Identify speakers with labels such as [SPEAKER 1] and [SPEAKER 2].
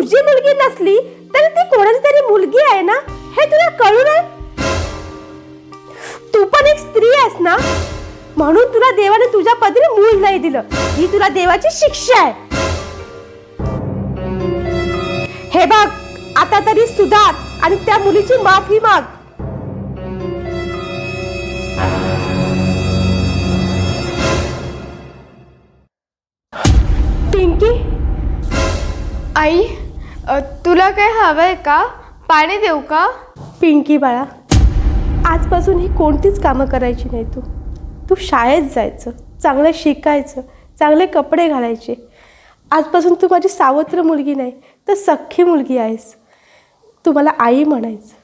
[SPEAKER 1] तुझी मुलगी नसली तरी ती कोणाची तरी मुलगी आहे ना? हे तुला कळू नये तू पण एक स्त्री आहेस ना? म्हणून तुला देवाने तुझ्या पदरी मूल नाही दिलं. ही तुला देवाची शिक्षा आहे. हे बघ आता तरी सुधार आणि त्या मुलीची माफी माग. पिंकी?
[SPEAKER 2] आई? तुला काय हवंय का? पाणी देऊ का?
[SPEAKER 1] पिंकी बाळा आजपासून ही कोणतीच कामं करायची नाही तू. तू शाळेत जायचं चांगलं शिकायचं चांगले कपडे घालायचे. आजपासून तू माझी सावत्र मुलगी नाही तर सख्खी मुलगी आहेस. तू मला आई म्हणायचं.